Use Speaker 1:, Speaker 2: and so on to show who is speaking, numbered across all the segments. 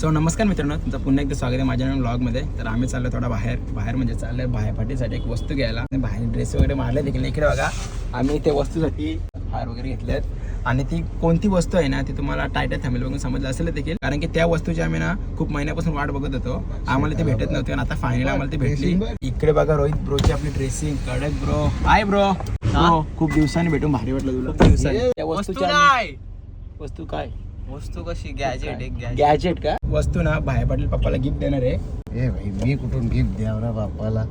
Speaker 1: So नमस्कार मित्रांनो. तुमचं पुन्हा एकदा स्वागत आहे माझ्या ब्लॉगमध्ये तर आम्ही चाललो थोडा बाहेर. बाहेर म्हणजे चाललोय बाहेर पाठीसाठी एक वस्तू घ्यायला. आणि बाहेर ड्रेस वगैरे मारले देखील. इकडे बघा. आम्ही ते वस्तूसाठी हार वगैरे घेतल्यात आणि ती कोणती वस्तू आहे ना ती तुम्हाला टायटल थांबेल बघून समजलं असेल देखील. कारण की त्या वस्तूची आम्ही ना खूप महिन्यापासून वाट बघत होतो. आम्हाला ती भेटत नव्हती. आणि आता फायनली आम्हाला ती भेटली. इकडे बघा रोहित ब्रोची आपली ड्रेसिंग कडक ब्रो हाय ब्रो खूप दिवसांनी भेटून भारी वाटलं तुला. खूप दिवसांनी. त्या वस्तूची वस्तू काय?
Speaker 2: वस्तू कशी? गॅजेट एक गॅजेट
Speaker 1: गॅजेट का? वस्तू ना भाई पाटील पप्पाला गिफ्ट देणार आहे.
Speaker 3: ए भाई मी कुठून गिफ्ट द्यावरा बापाला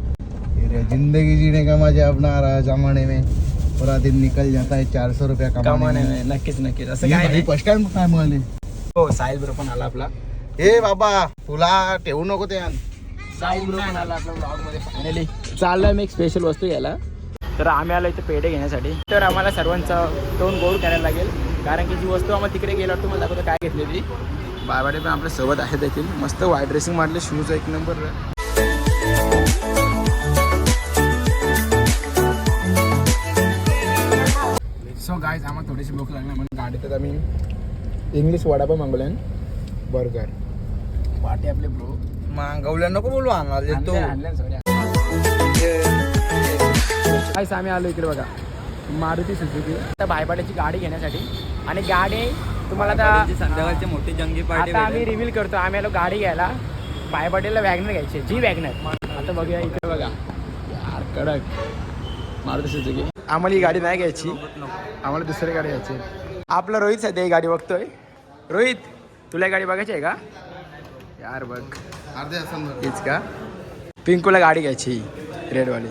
Speaker 3: ये रे जिंदगी जीने का मजा अपना आ रहा जमाने में. पूरा दिन निकल जाता है चार सौ रुपया
Speaker 1: कमाने
Speaker 3: कमाने में.
Speaker 1: में नक्कीच नक्कीच. असं काय नाही.
Speaker 3: फर्स्ट टाइम काय म्हणाले
Speaker 1: हो साहिल ब्रो पण आला आपला.
Speaker 3: ए बाबा तुला ठेवू नको ते.
Speaker 1: साहिल ब्रो पण आला आपल्या ब्लॉगमध्ये. फायनली चाललोय मी एक स्पेशल वस्तू घ्यायला. तर आम्ही आलो इथे पेढे घेण्यासाठी. तर आम्हाला सर्वांचं तोंड गोड करायला लागेल. कारण की जी वस्तू आम्हाला तिकडे गेल्यावर तुम्हाला दाखवतो काय घेतलेली. बाबाडे पण आपल्यासोबत आहे देखील. मस्त वाईट ड्रेसिंग मारले शूज एक नंबर सो गायज आम्हाला थोडीशी भूक लागली म्हणून गाडीत आम्ही इंग्लिश वडापाव मागवले बर्गर वाटे आपले ब्रो
Speaker 2: मागवल्या नको बोलू आणणार तो
Speaker 1: काहीच आम्ही आलो इकडे बघा. मारुती सुझुकी त्या भायपाड्याची गाडी घेण्यासाठी आणि गाडी तुम्हाला आता
Speaker 2: संध्याकाळची मोठी जंगी पार्टी
Speaker 1: आता आम्ही रिव्हील करतो. आम्ही आलो गाडी घ्यायला. भायपाटीला वॅगनर घ्यायची जी वॅगनर आता बघूया इकडे बघा. यार कडक. मारुती सुझुकी आम्हाला ही गाडी नाही घ्यायची. आम्हाला दुसरी गाडी घ्यायची आपला रोहित सध्या ही गाडी बघतोय. रोहित तुला ही गाडी बघायची आहे का? यार बघ.
Speaker 3: अर्धे असं
Speaker 1: तीच का? पिंकूला गाडी घ्यायची रेडवाली.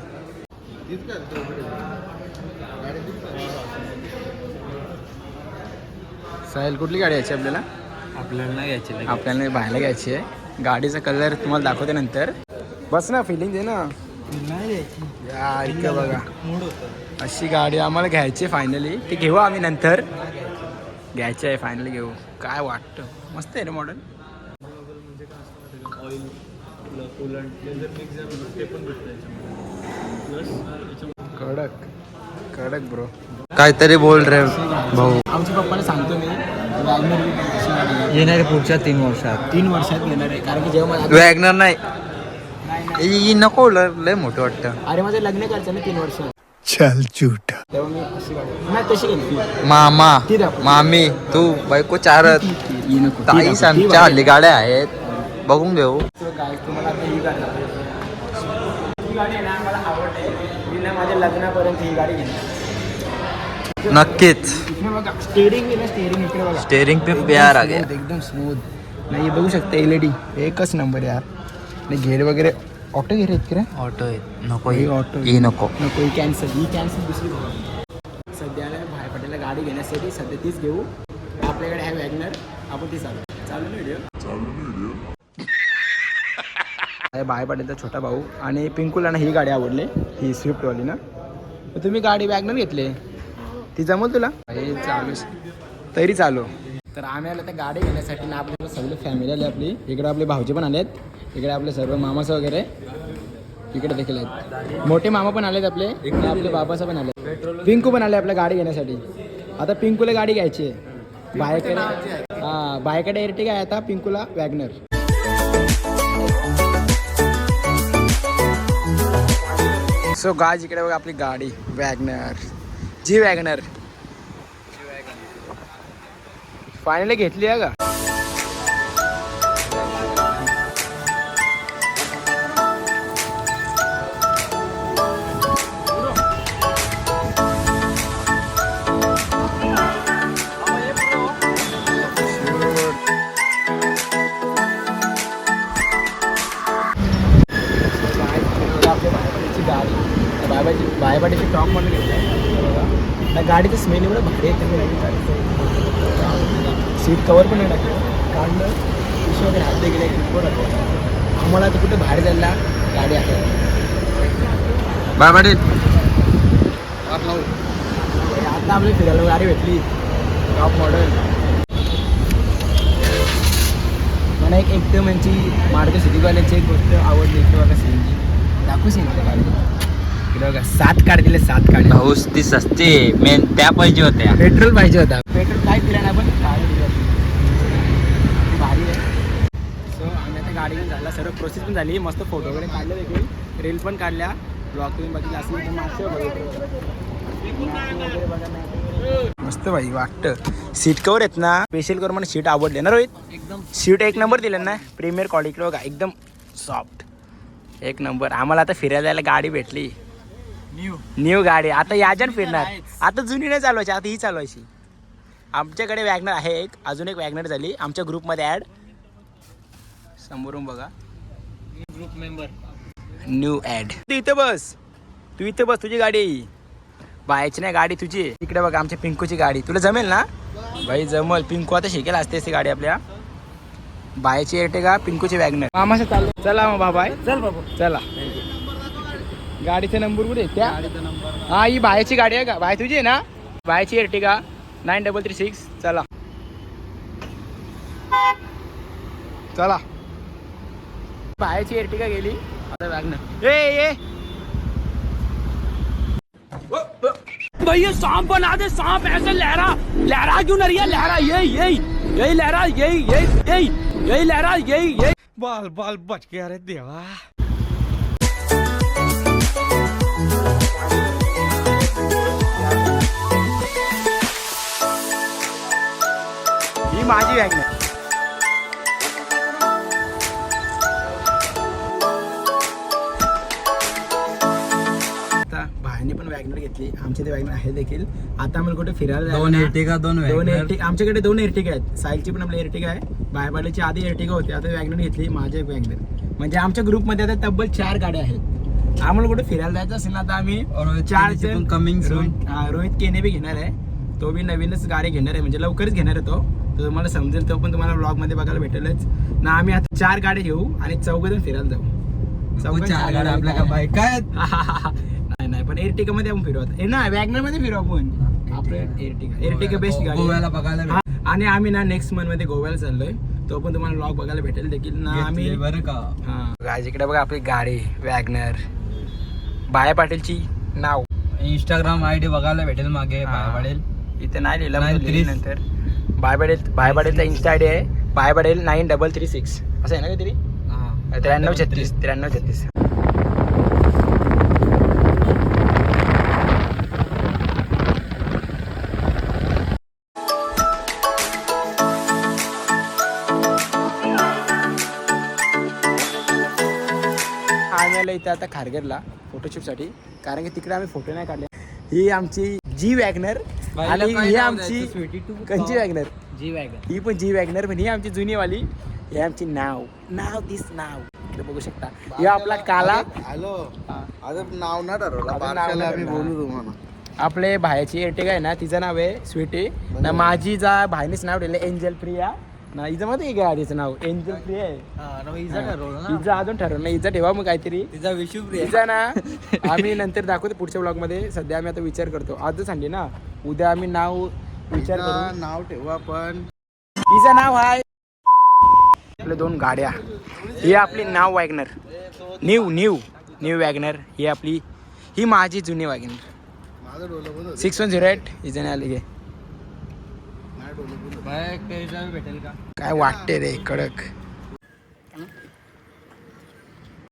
Speaker 1: साहिल कुठली गाडी घ्यायची आपल्याला?
Speaker 2: आपल्याला लगेच.
Speaker 1: आपल्याला बाहेर घ्यायची आहे. गाडीचा कलर तुम्हाला दाखवते नंतर. बस ना फिलिंग दे ना. यार बघा. अशी गाडी आम्हाला घ्यायची फायनली ती घेऊ आम्ही नंतर. घ्यायची आहे फायनली घेऊ. काय वाटतं? मस्त आहे रे मॉडेल कडक. कडक ब्रो
Speaker 2: काहीतरी बोल रे भाऊ.
Speaker 1: आमच्या पप्पाला सांगतो मी वॅगनर.
Speaker 2: येणारे पुढच्या तीन वर्षात.
Speaker 1: तीन वर्षात घेणार आहे कारण की जेव्हा माझं
Speaker 2: वॅगनर नाही. नको ल- लय मोठं वाटतं.
Speaker 1: अरे माझं लग्न करायचं ना तीन वर्ष
Speaker 3: चल झूठा.
Speaker 1: तेव्हा मी अशी गाडी नाही तशी घेतली
Speaker 2: मामा
Speaker 1: ती दाखव.
Speaker 2: मामी तू बायको चारत.
Speaker 1: ती- ती- नको. ती
Speaker 2: ताई
Speaker 1: दाखव. ती
Speaker 2: आमच्या
Speaker 1: बघा.
Speaker 2: हल्ली गाड्या आहेत. बघून घेऊ
Speaker 1: आता ही गाडी दाखवतो. ही गाडी ना मला आवडते. मी ना माझ्या लग्नापर्यंत ही गाडी घेणार.
Speaker 2: नक्कीच.
Speaker 1: बघा स्टेरिंग आहे ना स्टेरिंग इकडे बघा.
Speaker 2: स्टेरिंग पे
Speaker 1: एकदम
Speaker 2: प्यार आ गया.
Speaker 1: एकदम स्मूथ नाही हे बघू शकता एल ई डी एकच नंबर यार. आणि घेर वगैरे. ऑटो घेर आहेत का रे?
Speaker 2: ऑटो नको
Speaker 1: ही ऑटो
Speaker 2: ही नको.
Speaker 1: नको ही कॅन्सल ही कॅन्सल दुसरी बघा. सध्याला भाई पटेलला गाडी घेण्यासाठी सध्या तीच घेऊ. आपल्याकडे आहे वॅगनर आपण ती चालू चालू व्हिडिओ आहे भाई पटेलचा छोटा भाऊ. आणि पिंकूला ना ही गाडी आवडली ही स्विफ्टवाली ना. तुम्ही गाडी वॅगनर घेतली. ती जमल तुला? हे चालू तरी चालू. तर आम्ही आलो त्या गाडी घेण्यासाठी. ना आपली सगळे फॅमिली आली आपली. इकडे आपले भाऊजी पण आलेत. इकडे आपले सर्व मामाचं वगैरे. इकडे देखील आहेत. मोठे मामा पण आलेत आपले. आणि आपले बाबाचं पण आले पिंकू पण आले आपल्या गाडी घेण्यासाठी. आता पिंकूला गाडी घ्यायची आहे. बायकडे हां बायकडे एरटिगा आहे आता? पिंकूला वॅगनर सो गाज इकडे बघा आपली गाडी. वॅगनर जी वॅगनर फायनली घेतली आहे का? त्या भायबाची भायबाडीची टॉप म्हणून घेतली त्या गाडीचं स्मेल एवढं भारी आहे तुम्ही नाही गाडी सीट कवर पण नाही टाकलं काढलं पिशवी वगैरे हात गेले की आम्हाला तर कुठे बाहेर जायला गाडी आहे.
Speaker 2: बाय पाटील
Speaker 1: आता आपली फिरायला गाडी भेटली. टॉप मॉडेल मला एक एकदम यांची मारुती सुधीवाल्यांची एक गोष्ट आवडली की बघा सीएनजी दाखवू सीएनजी गाडी. इकडे बघा सात काढ दिले सात काढ
Speaker 2: भाऊस ती सस्ती मेन त्या पाहिजे होत्या.
Speaker 1: पेट्रोल पाहिजे होता. पेट्रोल काय दिला ना आपण गाडी दिली होती. भारी आहे. सो आम्ही आता गाडी घेऊन झाला सर्व प्रोसेस पण झाली. मस्त फोटो वगैरे काढले देखील. रील पण काढल्या. ब्लॉग तुम्ही बघितला असेल तर मागच्या बघितलं. मस्त भाई वाटतं. सीट कवर आहेत ना? स्पेशल कवर मला सीट आवडले ना रोहित? एकदम. सीट एक नंबर दिले ना? प्रीमियर क्वालिटी बघा एकदम सॉफ्ट एक नंबर आम्हाला आता फिरायला जायला गाडी भेटली. न्यू न्यू गाडी. आता याच्यान फिरणार. आता जुनी नाही चालवायची आता ही चालवायची. आमच्याकडे वॅगनर आहे एक. अजून एक वॅगनर झाली. आमच्या ग्रुपमध्ये ॲड. समोरून बघा. Group member new add. तू इथं बस. तू इथं बस तुझी गाडी. बायची नाही गाडी तुझी. इकडे बघा आमच्या पिंकूची गाडी. तुला जमेल ना? भाई जमल. पिंकू आता शिकेल असते ती गाडी आपल्या. बायची एर्टेगा पिंकूची वॅगनर. मामाचं चाललं चला मग बाबाय. चल बाबा. चला. गाडीचा नंबर कुठे आहे? त्या? हा ही बायची गाडी आहे का? बाय तुझी आहे ना? बायची Ertiga nine double three six चला. चला. बायची एर्टिगा गेली. आता वॅगनर ए ए.
Speaker 4: भाई ये सांप बना दे सांप. ऐसे लहरा लहरा क्यों नहीं रही लहरा यही यही यही लहरा यही यही यही यही लहरा यही यही।
Speaker 1: बाल बाल बच गया रे देवा। ही माझी वॅगनर आता भाईने पण वॅगनर घेतली. आमचे ते वॅगनर आहे देखील. आता आम्हाला कुठे फिरायला
Speaker 2: दोन एर्टिगा दोन
Speaker 1: दोन. एर्टिगा आमच्याकडे दोन एर्टिगा आहेत. साईलची पण आपली एर्टिगा आहे. बायबाडीची आधी एर्टिगा होती आता वॅगनर घेतली. माझे एक वॅगनर म्हणजे आमच्या ग्रुपमध्ये आता तब्बल चार गाड्या आहेत. आम्हाला कुठे फिरायला जायचं असेल ना आता आम्ही
Speaker 2: रोहित
Speaker 1: चार हा, रोहित केने बी घेणार आहे. तो बी नवीनच गाडी घेणार आहे. म्हणजे लवकरच घेणार आहे तो. तो तुम्हाला समजेल तो पण तुम्हाला ब्लॉगमध्ये बघायला भेटेलच. ना आम्ही आता चार गाड्या घेऊ आणि चौघ जण फिरायला जाऊ. चौघं
Speaker 2: चार गाड्या आपल्या का बाईक काय
Speaker 1: नाही नाही पण एर्टिगा मध्ये आपण फिरू आता. ए ना वॅगनरमध्ये फिरू आपण. आपलं एर्टिगा एर्टिगा बेस्ट गाडी.
Speaker 2: गोव्याला बघायला
Speaker 1: आणि आम्ही ना नेक्स्ट मंथमध्ये गोव्याला चाललोय. तो पण तुम्हाला ब्लॉग बघायला भेटेल देखील. ना आम्ही
Speaker 2: बरं का?
Speaker 1: हा. इकडे बघा आपली गाडी वॅगनर बाया पाटीलची नाव.
Speaker 2: इंस्टाग्राम आय डी बघायला भेटेल मागे. बाय पडेल
Speaker 1: इथे नाही लिहिलं नंतर. बाय पडेल बाय पडेलचा इन्स्टा आय डी आहे. बाय पडेल नाईन डबल थ्री सिक्स असं आहे ना काहीतरी? त्र्याण्णव छत्तीस त्र्याण्णव छत्तीस. आम्ही इथे आता खारघरला फोटोशूटसाठी कारण की तिकडे आम्ही फोटो नाही काढले. ही आमची जी वॅगनर आणि ही आमची कंची वॅगनर.
Speaker 2: जी वॅगन.
Speaker 1: ही पण जी वॅगनर पण ही आमची जुनी वाली. ही आमची नाव. नाव दिस नाव. इकडे बघू शकता. हे आपला काला.
Speaker 3: हॅलो. अजून नाव ना ठरवलं. आम्ही. बोलू तुम्हाला.
Speaker 1: आपले भायाची एर्टिगा आहे ना तिचं नाव आहे स्वीटी. ना माझी जा भाईनेच नाव ठेवलं एंजल प्रिया. ना हिचं मध्ये गाडीचं नाव? एंजल प्रिया आहे. हिचं अजून ठरवलं नाही. हिचं ठेवा मग काहीतरी.
Speaker 2: तिचा विशुप्रिया.
Speaker 1: तिचा ना आम्ही नंतर दाखवतो पुढच्या ब्लॉगमध्ये. सध्या आम्ही आता विचार करतो. आजच सांगली ना. उद्या आम्ही नाव विचार करू.
Speaker 3: नाव ठेवू आपण.
Speaker 1: तिचं नाव आहे आपल्या दोन गाड्या. ही आपली नाव WagonR. New new new WagonR. ही आपली ही माझी जुनी WagonR. Six one zero eight ही जण आली
Speaker 2: का?
Speaker 1: काय वाटते रे कडक.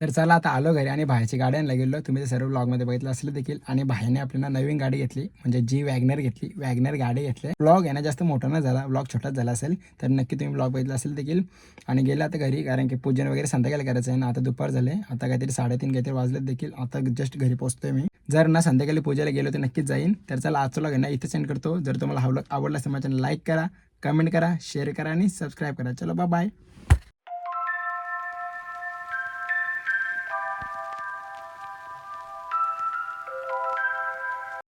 Speaker 1: तर चला आता आलो घरी आणि बाहेरची गाडी आणायला गेलो. तुम्ही ते सर्व ब्लॉगमध्ये बघितलं असलं देखील. आणि भाईने आपल्याला नवीन गाडी घेतली म्हणजे जी वॅगनर घेतली. वॅगनर गाडी घेतली. ब्लॉग आहे ना जास्त मोठा नाही झाला. ब्लॉग छोटाच झाला असेल तर नक्की तुम्ही ब्लॉग बघितला असेल देखील. आणि गेला आता घरी कारण की पूजन वगैरे संध्याकाळी करायचं आहे ना आता दुपार झाले. आता काहीतरी साडेतीन काहीतरी वाजलेत देखील. आता जस्ट घरी पोहोचतोय मी. जर ना संध्याकाळी पूजेला गेलो तर नक्कीच जाईन. तर चला आजचा ब्लॉग आहे ना इथे सेंड करतो. जर तुम्हाला हा ब्लॉग आवडला असेल माझ्या लाईक करा कमेंट करा शेअर करा आणि सबस्क्राईब करा. चलो बाय